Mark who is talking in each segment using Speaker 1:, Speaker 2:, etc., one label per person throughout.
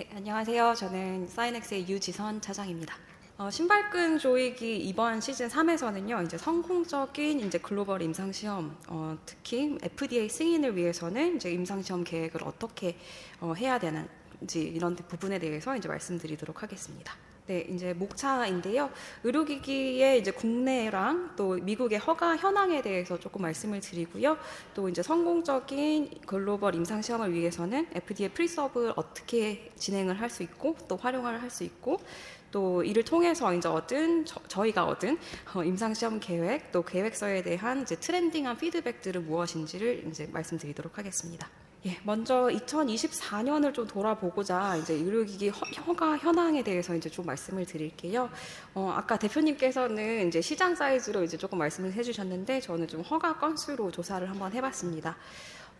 Speaker 1: 네, 안녕하세요. 저는 사이넥스의 유지선 차장입니다. 어, 신발끈 조이기 이번 시즌 3에서는요, 이제 성공적인 이제 글로벌 임상 시험, 어, 특히 FDA 승인을 위해서는 이제 임상 시험 계획을 어떻게 어, 해야 되는지 이런 부분에 대해서 이제 말씀드리도록 하겠습니다. 네, 이제 목차인데요. 의료기기의 이제 국내랑 또 미국의 허가 현황에 대해서 조금 말씀을 드리고요. 또 이제 성공적인 글로벌 임상 시험을 위해서는 FDA 프리서브를 어떻게 진행을 할 수 있고 또 활용을 할 수 있고 또 이를 통해서 이제 얻은 저, 희가 얻은 어, 임상 시험 계획 또 계획서에 대한 이제 트렌딩한 피드백들은 무엇인지를 이제 말씀드리도록 하겠습니다. 예, 먼저 2024년을 좀 돌아보고자 이제 의료기기 허, 허가 현황에 대해서 이제 좀 말씀을 드릴게요. 어, 아까 대표님께서는 이제 시장 사이즈로 이제 조금 말씀을 해주셨는데 저는 좀 허가 건수로 조사를 한번 해봤습니다.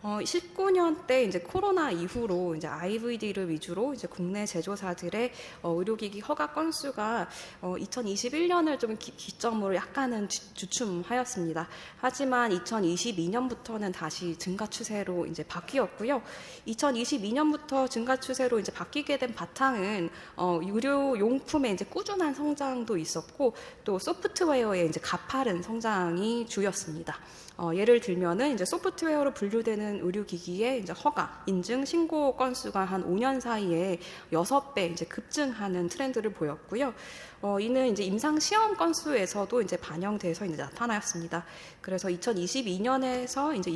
Speaker 1: 어, 19년 때 이제 코로나 이후로 이제 IVD를 위주로 이제 국내 제조사들의 어, 의료기기 허가 건수가 어, 2021년을 좀 기, 점으로 약간은 주, 춤하였습니다 하지만 2022년부터는 다시 증가 추세로 이제 바뀌었고요. 2022년부터 증가 추세로 이제 바뀌게 된 바탕은 어, 의료 용품의 이제 꾸준한 성장도 있었고 또 소프트웨어의 이제 가파른 성장이 주였습니다. 어, 예를 들면은 이제 소프트웨어로 분류되는 의료기기의 이제 허가, 인증, 신고 건수가 한 5년 사이에 6배 이제 급증하는 트렌드를 보였고요. 어, 이는 이제 임상 시험 건수에서도 이제 반영돼서 이제 나타났습니다. 그래서 2022년에서 이제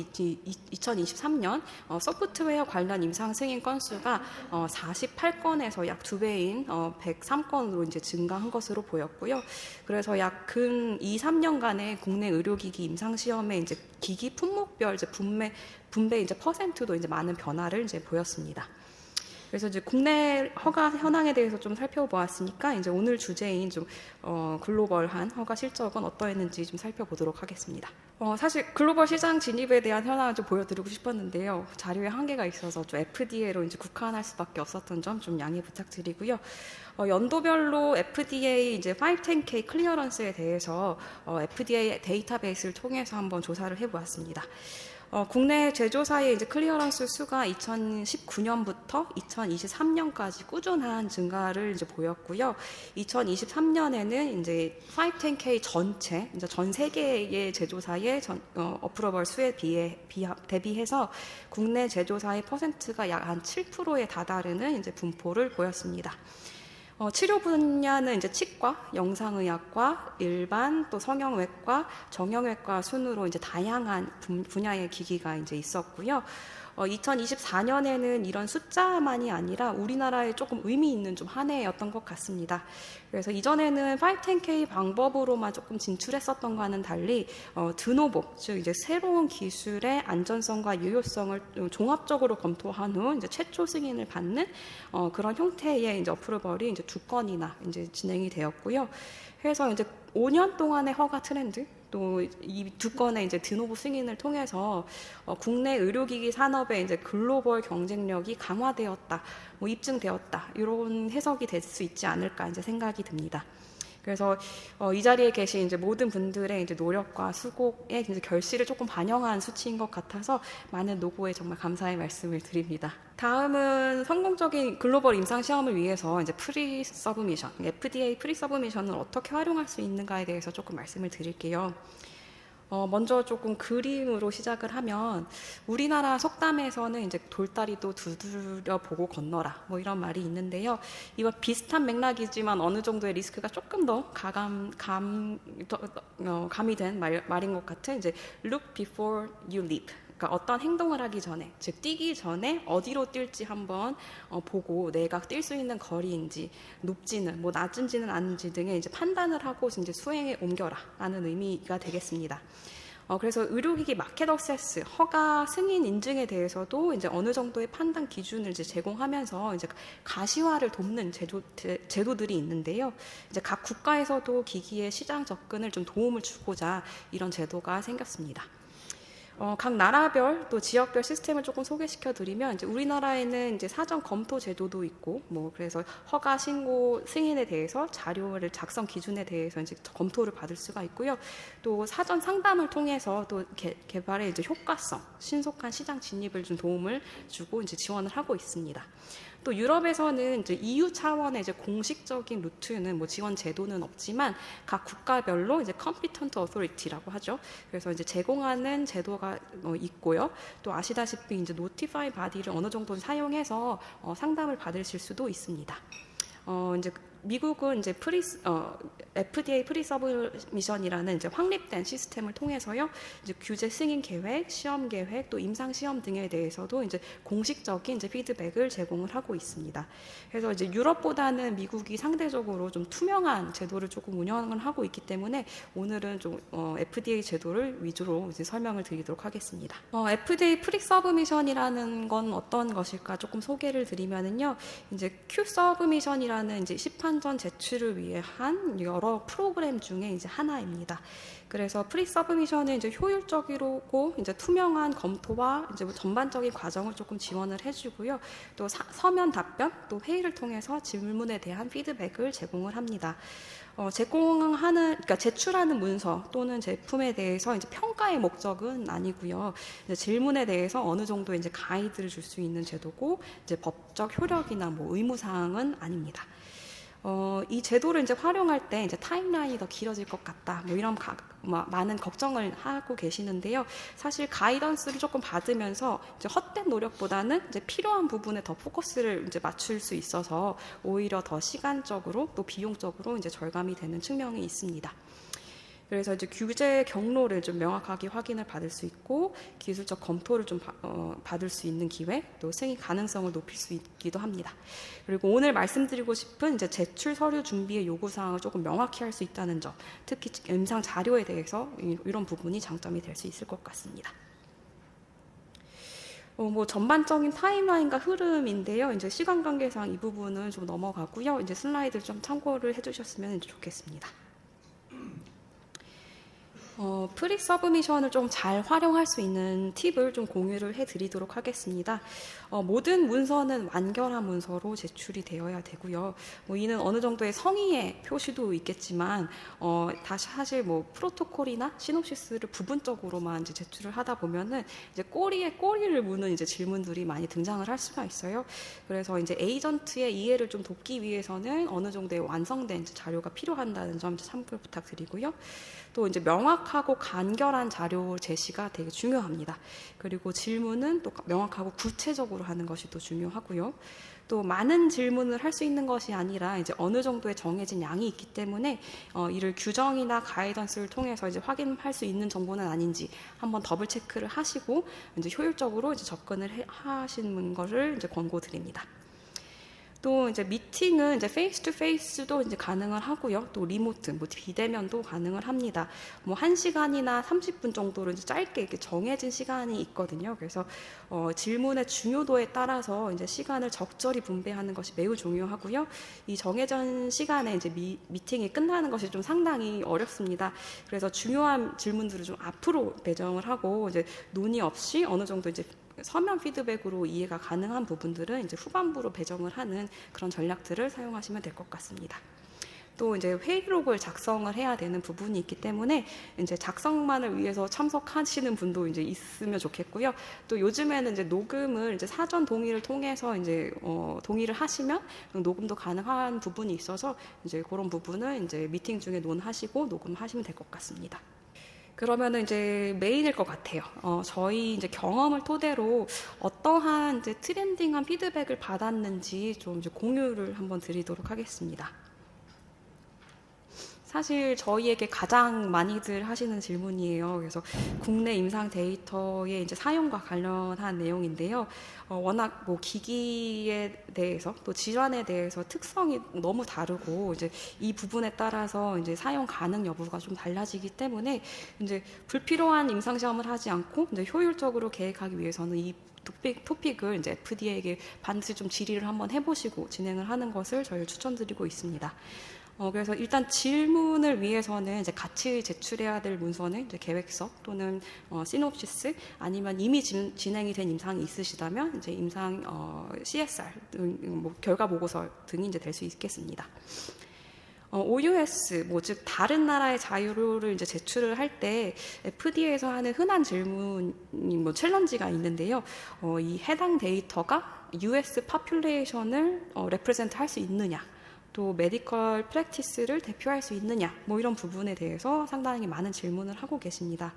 Speaker 1: 2023년 어, 소프트웨어 관련 임상 승인 건수가 어, 48건에서 약두 배인 어, 103건으로 이제 증가한 것으로 보였고요. 그래서 약 근 2, 3년간의 국내 의료기기 임상 시험에 이제 기기 품목별 이제 분배 분배 이제 퍼센트도 이제 많은 변화를 이제 보였습니다. 그래서 이제 국내 허가 현황에 대해서 좀 살펴보았으니까 이제 오늘 주제인 좀 어, 글로벌한 허가 실적은 어떠했는지 좀 살펴보도록 하겠습니다. 어, 사실 글로벌 시장 진입에 대한 현황을 좀 보여드리고 싶었는데요. 자료에 한계가 있어서 좀 FDA로 이제 국한할 수밖에 없었던 점 좀 양해 부탁드리고요. 어, 연도별로 FDA 이제 510K 클리어런스에 대해서 어, FDA 데이터베이스를 통해서 한번 조사를 해보았습니다. 어, 국내 제조사의 이제 클리어런스 수가 2019년부터 2023년까지 꾸준한 증가를 이제 보였고요. 2023년에는 이제 510K 전체, 이제 전 세계의 제조사의 전, 어, 어프로벌 수에 비해 비, 대비해서 국내 제조사의 퍼센트가 약 한 7%에 다다르는 이제 분포를 보였습니다. 어, 치료 분야는 이제 치과, 영상의학과, 일반 또 성형외과, 정형외과 순으로 이제 다양한 분야의 기기가 이제 있었고요. 어, 2024년에는 이런 숫자만이 아니라 우리나라에 조금 의미 있는 좀 한 해였던 것 같습니다. 그래서 이전에는 510K 방법으로만 조금 진출했었던 것과는 달리 어, 드노보, 즉 이제 새로운 기술의 안전성과 유효성을 종합적으로 검토한 후 이제 최초 승인을 받는 어, 그런 형태의 이제 어프로벌이 이제 두 건이나 이제 진행이 되었고요. 그래서 이제 5년 동안의 허가 트렌드 또 이 두 건의 이제 드노브 승인을 통해서 어, 국내 의료기기 산업의 이제 글로벌 경쟁력이 강화되었다, 뭐 입증되었다 이런 해석이 될 수 있지 않을까 이제 생각이 듭니다. 그래서 어, 이 자리에 계신 이제 모든 분들의 이제 노력과 수고의 이제 결실을 조금 반영한 수치인 것 같아서 많은 노고에 정말 감사의 말씀을 드립니다. 다음은 성공적인 글로벌 임상 시험을 위해서 이제 프리 서브미션, FDA 프리 서브미션을 어떻게 활용할 수 있는가에 대해서 조금 말씀을 드릴게요. 어, 먼저 조금 그림으로 시작을 하면 우리나라 속담에서는 이제 돌다리도 두드려 보고 건너라 뭐 이런 말이 있는데요. 이와 비슷한 맥락이지만 어느 정도의 리스크가 조금 더 가감 감 어, 감이 된 말, 말인 것 같은 이제 look before you leap 그러니까 어떤 행동을 하기 전에, 즉 뛰기 전에 어디로 뛸지 한번 어, 보고 내가 뛸 수 있는 거리인지 높지는 뭐 낮은지는 않은지 등의 이제 판단을 하고 이제 수행에 옮겨라라는 의미가 되겠습니다. 어, 그래서 의료기기 마켓 어세스, 허가 승인 인증에 대해서도 이제 어느 정도의 판단 기준을 이제 제공하면서 이제 가시화를 돕는 제도, 제도들이 있는데요. 이제 각 국가에서도 기기의 시장 접근을 좀 도움을 주고자 이런 제도가 생겼습니다. 어, 각 나라별 또 지역별 시스템을 조금 소개시켜 드리면 이제 우리나라에는 이제 사전 검토 제도도 있고 뭐 그래서 허가 신고 승인에 대해서 자료를 작성 기준에 대해서 이제 검토를 받을 수가 있고요. 또 사전 상담을 통해서 또 개, 개발의 이제 효과성, 신속한 시장 진입을 좀 도움을 주고 이제 지원을 하고 있습니다. 또 유럽에서는 이제 EU 차원의 이제 공식적인 루트는 뭐 지원 제도는 없지만 각 국가별로 이제 competent authority라고 하죠. 그래서 이제 제공하는 제도가 어, 있고요. 또 아시다시피 이제 notify body를 어느 정도 사용해서 어, 상담을 받으실 수도 있습니다. 어, 이제 미국은 이제 프리 어, FDA 프리 서브미션이라는 이제 확립된 시스템을 통해서요. 이제 규제 승인 계획, 시험 계획, 또 임상 시험 등에 대해서도 이제 공식적인 이제 피드백을 제공을 하고 있습니다. 그래서 이제 유럽보다는 미국이 상대적으로 좀 투명한 제도를 조금 운영을 하고 있기 때문에 오늘은 좀 어, FDA 제도를 위주로 이제 설명을 드리도록 하겠습니다. 어, FDA 프리 서브미션이라는 건 어떤 것일까 조금 소개를 드리면은요. 이제 Q 서브미션이라는 이제 시판 전 제출을 위해 한 여러 프로그램 중에 이제 하나입니다. 그래서 프리 서브미션은 이제 효율적이고 이제 투명한 검토와 이제 뭐 전반적인 과정을 조금 지원을 해주고요. 또 사, 서면 답변, 또 회의를 통해서 질문에 대한 피드백을 제공을 합니다. 어, 제공하는, 그러니까 제출하는 문서 또는 제품에 대해서 이제 평가의 목적은 아니고요. 질문에 대해서 어느 정도 이제 가이드를 줄 수 있는 제도고 이제 법적 효력이나 뭐 의무 사항은 아닙니다. 어, 이 제도를 이제 활용할 때 이제 타임라인이 더 길어질 것 같다. 뭐 이런 가, 뭐 많은 걱정을 하고 계시는데요. 사실 가이던스를 조금 받으면서 이제 헛된 노력보다는 이제 필요한 부분에 더 포커스를 이제 맞출 수 있어서 오히려 더 시간적으로 또 비용적으로 이제 절감이 되는 측면이 있습니다. 그래서 이제 규제 경로를 좀 명확하게 확인을 받을 수 있고 기술적 검토를 좀 바, 어, 받을 수 있는 기회, 또 승인 가능성을 높일 수 있기도 합니다. 그리고 오늘 말씀드리고 싶은 이제 제출 서류 준비의 요구 사항을 조금 명확히 할 수 있다는 점, 특히 임상 자료에 대해서 이런 부분이 장점이 될 수 있을 것 같습니다. 어, 뭐 전반적인 타임라인과 흐름인데요. 이제 시간 관계상 이 부분은 좀 넘어가고요. 이제 슬라이드 좀 참고를 해주셨으면 좋겠습니다. 어, 프리 서브미션을 좀 잘 활용할 수 있는 팁을 좀 공유를 해드리도록 하겠습니다. 어, 모든 문서는 완결한 문서로 제출이 되어야 되고요. 뭐 이는 어느 정도의 성의의 표시도 있겠지만 어, 다시 사실 뭐 프로토콜이나 시놉시스를 부분적으로만 이제 제출을 하다 보면은 이제 꼬리에 꼬리를 무는 이제 질문들이 많이 등장을 할 수가 있어요. 그래서 이제 에이전트의 이해를 좀 돕기 위해서는 어느 정도의 완성된 자료가 필요한다는 점 참고 부탁드리고요. 또 이제 명확 하고 간결한 자료 제시가 되게 중요합니다. 그리고 질문은 또 명확하고 구체적으로 하는 것이 또 중요하고요. 또 많은 질문을 할 수 있는 것이 아니라 이제 어느 정도의 정해진 양이 있기 때문에 어, 이를 규정이나 가이던스를 통해서 이제 확인할 수 있는 정보는 아닌지 한번 더블 체크를 하시고 이제 효율적으로 이제 접근을 해, 하시는 것을 이제 권고드립니다. 또 이제 미팅은 이제 페이스 투 페이스도 이제 가능을 하고요. 또 리모트, 뭐 비대면도 가능을 합니다. 뭐 1시간이나 30분 정도로 이제 짧게 이렇게 정해진 시간이 있거든요. 그래서 어, 질문의 중요도에 따라서 이제 시간을 적절히 분배하는 것이 매우 중요하고요. 이 정해진 시간에 이제 미, 미팅이 끝나는 것이 좀 상당히 어렵습니다. 그래서 중요한 질문들을 좀 앞으로 배정을 하고 이제 논의 없이 어느 정도 이제 서면 피드백으로 이해가 가능한 부분들은 이제 후반부로 배정을 하는 그런 전략들을 사용하시면 될 것 같습니다. 또 이제 회의록을 작성을 해야 되는 부분이 있기 때문에 이제 작성만을 위해서 참석하시는 분도 이제 있으면 좋겠고요. 또 요즘에는 이제 녹음을 이제 사전 동의를 통해서 이제 어 동의를 하시면 녹음도 가능한 부분이 있어서 이제 그런 부분은 이제 미팅 중에 논하시고 녹음하시면 될 것 같습니다. 그러면은 이제 메인일 것 같아요. 어, 저희 이제 경험을 토대로 어떠한 이제 트렌딩한 피드백을 받았는지 좀 이제 공유를 한번 드리도록 하겠습니다. 사실 저희에게 가장 많이들 하시는 질문이에요. 그래서 국내 임상 데이터의 이제 사용과 관련한 내용인데요. 어, 워낙 뭐 기기에 대해서 또 질환에 대해서 특성이 너무 다르고 이제 이 부분에 따라서 이제 사용 가능 여부가 좀 달라지기 때문에 이제 불필요한 임상 시험을 하지 않고 이제 효율적으로 계획하기 위해서는 이 토픽, 토픽을 이제 FDA에게 반드시 좀 질의를 한번 해보시고 진행을 하는 것을 저희 추천드리고 있습니다. 어, 그래서 일단 질문을 위해서는 이제 같이 제출해야 될 문서는 이제 계획서 또는 어, 시놉시스 아니면 이미 진, 진행이 된 임상이 있으시다면 이제 임상 어, CSR 등, 뭐 결과 보고서 등이 이제 될 수 있겠습니다. 어, OUS, 뭐, 즉, 다른 나라의 자료를 이제 제출을 할 때 FDA에서 하는 흔한 질문이 뭐 챌린지가 있는데요. 어, 이 해당 데이터가 US 파퓰레이션을 어, 레프레젠트 할 수 있느냐. 또 메디컬 프랙티스를 대표할 수 있느냐 뭐 이런 부분에 대해서 상당히 많은 질문을 하고 계십니다.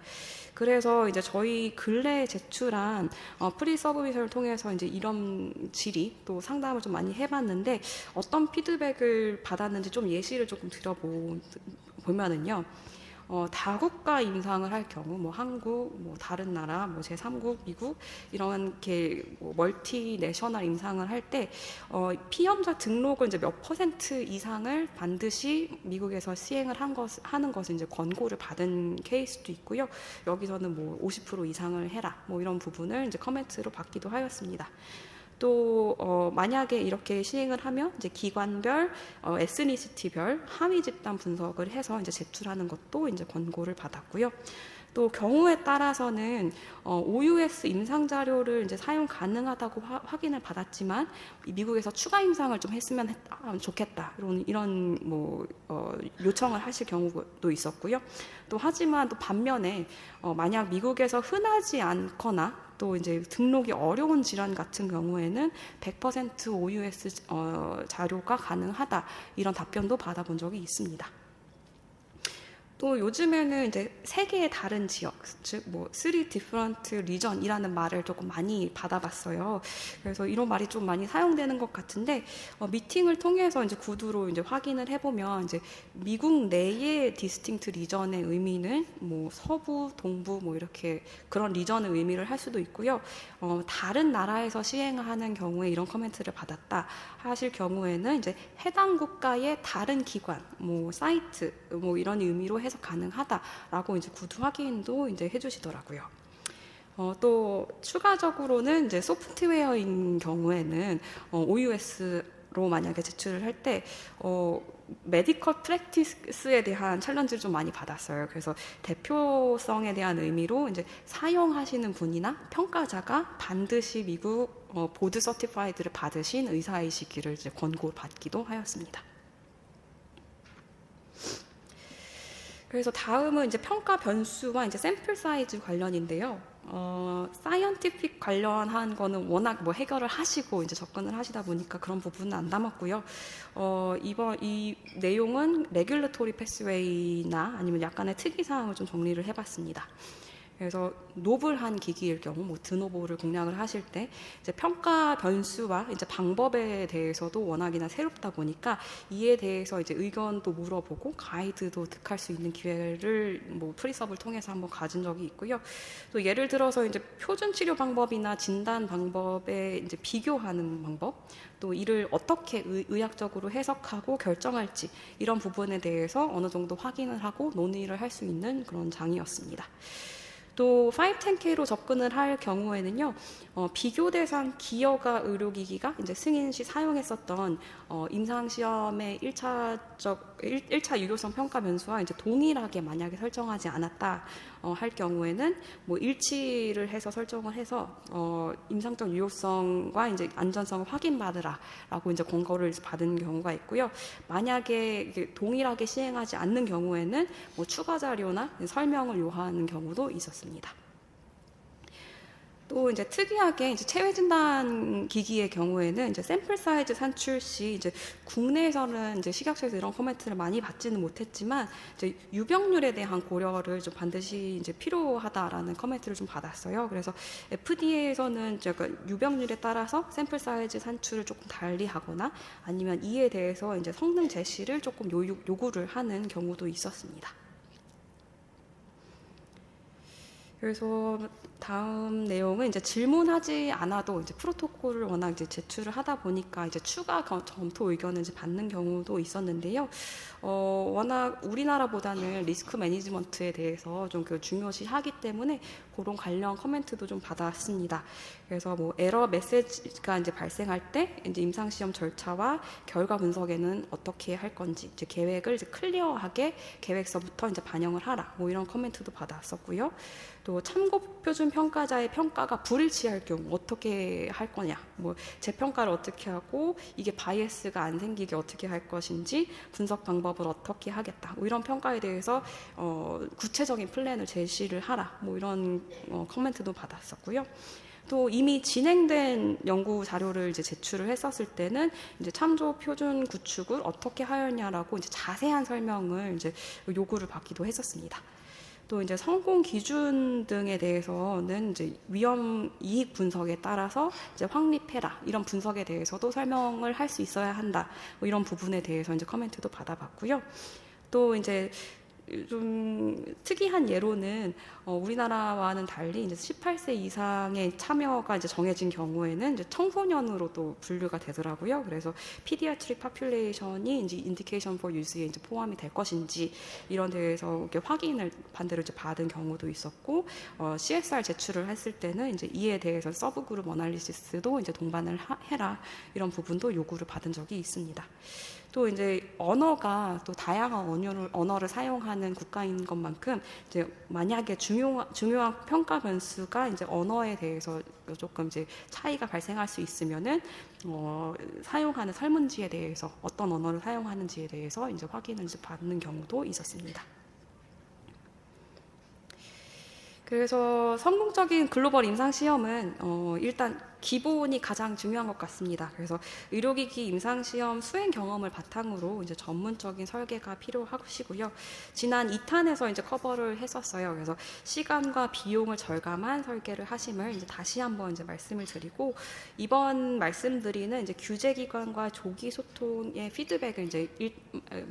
Speaker 1: 그래서 이제 저희 근래에 제출한 어, 프리 서브미션을 통해서 이제 이런 질의 또 상담을 좀 많이 해봤는데 어떤 피드백을 받았는지 좀 예시를 조금 들어보면은요. 어, 다국가 임상을 할 경우, 뭐 한국, 뭐 다른 나라, 뭐 제3국, 미국 이렇게 뭐 멀티 내셔널 임상을 할때 어, 피험자 등록을 이제 몇 퍼센트 이상을 반드시 미국에서 시행을 한 것, 하는 것을 이제 권고를 받은 케이스도 있고요. 여기서는 뭐 50% 이상을 해라, 뭐 이런 부분을 이제 커멘트로 받기도 하였습니다. 또 어, 만약에 이렇게 시행을 하면 이제 기관별, 어, 에스니시티별 하위 집단 분석을 해서 이제 제출하는 것도 이제 권고를 받았고요. 또 경우에 따라서는 어, OUS 임상 자료를 이제 사용 가능하다고 화, 확인을 받았지만 미국에서 추가 임상을 좀 했으면 했다, 아, 좋겠다 이런 이런 뭐 어, 요청을 하실 경우도 있었고요. 또 하지만 또 반면에 어, 만약 미국에서 흔하지 않거나 또 이제 등록이 어려운 질환 같은 경우에는 100% OUS 어, 자료가 가능하다 이런 답변도 받아본 적이 있습니다. 또 요즘에는 이제 세계의 다른 지역, 즉 뭐 three different region이라는 말을 조금 많이 받아봤어요. 그래서 이런 말이 좀 많이 사용되는 것 같은데 어, 미팅을 통해서 이제 구두로 이제 확인을 해보면 이제 미국 내의 디스팅트 리전의 의미는 뭐 서부, 동부 뭐 이렇게 그런 리전의 의미를 할 수도 있고요. 어, 다른 나라에서 시행하는 경우에 이런 커멘트를 받았다 하실 경우에는 이제 해당 국가의 다른 기관, 뭐 사이트, 뭐 이런 의미로 해석 가능하다라고 이제 구두 확인도 이제 해주시더라고요. 어, 또 추가적으로는 이제 소프트웨어인 경우에는 어, OUS로 만약에 제출을 할 때 어, 메디컬 프랙티스에 대한 챌린지를 좀 많이 받았어요. 그래서 대표성에 대한 의미로 이제 사용하시는 분이나 평가자가 반드시 미국 어, 보드 서티파이드를 받으신 의사이시기를 이제 권고받기도 하였습니다. 그래서 다음은 이제 평가 변수와 이제 샘플 사이즈 관련인데요. 어, 사이언티픽 관련한 거는 워낙 뭐 해결을 하시고 이제 접근을 하시다 보니까 그런 부분은 안 담았고요. 어, 이번 이 내용은 레귤레토리 패스웨이나 아니면 약간의 특이 사항을 좀 정리를 해봤습니다. 그래서 노블한 기기일 경우 뭐 드노보를 공략을 하실 때 이제 평가 변수와 이제 방법에 대해서도 워낙이나 새롭다 보니까 이에 대해서 이제 의견도 물어보고 가이드도 득할 수 있는 기회를 뭐 프리섭을 통해서 한번 가진 적이 있고요. 또 예를 들어서 이제 표준 치료 방법이나 진단 방법에 이제 비교하는 방법 또 이를 어떻게 의, 학적으로 해석하고 결정할지 이런 부분에 대해서 어느 정도 확인을 하고 논의를 할 수 있는 그런 장이었습니다. 또 510K로 접근을 할 경우에는요, 어, 비교 대상 기여가 의료기기가 이제 승인 시 사용했었던 어, 임상시험의 1차적, 1, 차 유효성 평가 변수와 이제 동일하게 만약에 설정하지 않았다 어, 할 경우에는 뭐 일치를 해서 설정을 해서 어, 임상적 유효성과 이제 안전성을 확인받으라라고 이제 권고를 받은 경우가 있고요. 만약에 동일하게 시행하지 않는 경우에는 뭐 추가 자료나 설명을 요하는 경우도 있었습니다. 또 이제 특이하게 이제 체외 진단 기기의 경우에는 이제 샘플 사이즈 산출 시 이제 국내에서는 이제 식약처에서 이런 코멘트를 많이 받지는 못했지만 이제 유병률에 대한 고려를 좀 반드시 이제 필요하다라는 코멘트를 좀 받았어요. 그래서 FDA에서는 이제 그 유병률에 따라서 샘플 사이즈 산출을 조금 달리하거나 아니면 이에 대해서 이제 성능 제시를 조금 요구를 하는 경우도 있었습니다. 그래서 다음 내용은 이제 질문하지 않아도 이제 프로토콜을 워낙 이제 제출을 하다 보니까 이제 추가 검토 의견을 이제 받는 경우도 있었는데요. 어, 워낙 우리나라보다는 리스크 매니지먼트에 대해서 좀 그 중요시 하기 때문에 그런 관련 커멘트도 좀 받았습니다. 그래서 뭐 에러 메시지가 이제 발생할 때 이제 임상 시험 절차와 결과 분석에는 어떻게 할 건지 이제 계획을 이제 클리어하게 계획서부터 이제 반영을 하라. 뭐 이런 커멘트도 받았었고요. 또 참고 표준 평가자의 평가가 불일치할 경우 어떻게 할 거냐, 뭐 재평가를 어떻게 하고 이게 바이애스가 안 생기게 어떻게 할 것인지 분석 방법을 어떻게 하겠다, 뭐 이런 평가에 대해서 어, 구체적인 플랜을 제시를 하라, 뭐 이런 어, 커멘트도 받았었고요. 또 이미 진행된 연구 자료를 이제 제출을 했었을 때는 이제 참조 표준 구축을 어떻게 하였냐라고 이제 자세한 설명을 이제 요구를 받기도 했었습니다. 또 이제 성공 기준 등에 대해서는 이제 위험 이익 분석에 따라서 이제 확립해라 이런 분석에 대해서도 설명을 할 수 있어야 한다 뭐 이런 부분에 대해서 이제 커멘트도 받아봤고요. 또 이제 좀 특이한 예로는 어, 우리나라와는 달리 이제 18세 이상의 참여가 이제 정해진 경우에는 이제 청소년으로 또 분류가 되더라고요. 그래서 pediatric population이 이제 indication for use에 이제 포함이 될 것인지 이런 데에서 확인을 반대로 이제 받은 경우도 있었고 어, CSR 제출을 했을 때는 이제 이에 대해서 서브 그룹 어널리시스도 이제 동반을 하, 해라 이런 부분도 요구를 받은 적이 있습니다. 또 이제 언어가 또 다양한 언어를, 언어를 사용하는 국가인 것만큼 이제 만약에 중요한, 중요한 평가 변수가 이제 언어에 대해서 조금 이제 차이가 발생할 수 있으면은 어, 사용하는 설문지에 대해서 어떤 언어를 사용하는지에 대해서 이제 확인을 이제 받는 경우도 있었습니다. 그래서 성공적인 글로벌 임상 시험은 어, 일단 기본이 가장 중요한 것 같습니다. 그래서 의료기기 임상 시험 수행 경험을 바탕으로 이제 전문적인 설계가 필요하시고요. 지난 2탄에서 이제 커버를 했었어요. 그래서 시간과 비용을 절감한 설계를 하심을 이제 다시 한번 이제 말씀을 드리고 이번 말씀드리는 이제 규제기관과 조기 소통의 피드백을 이제 일,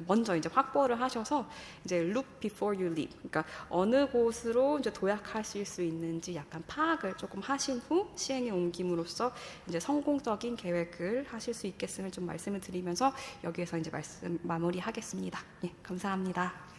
Speaker 1: 먼저 이제 확보를 하셔서 이제 look before you leap. 그러니까 어느 곳으로 이제 도약하실 수 있는지 약간 파악을 조금 하신 후 시행에 옮김으로 써 이제 성공적인 계획을 하실 수 있겠음을 좀 말씀을 드리면서 여기에서 이제 말씀 마무리하겠습니다. 예, 감사합니다.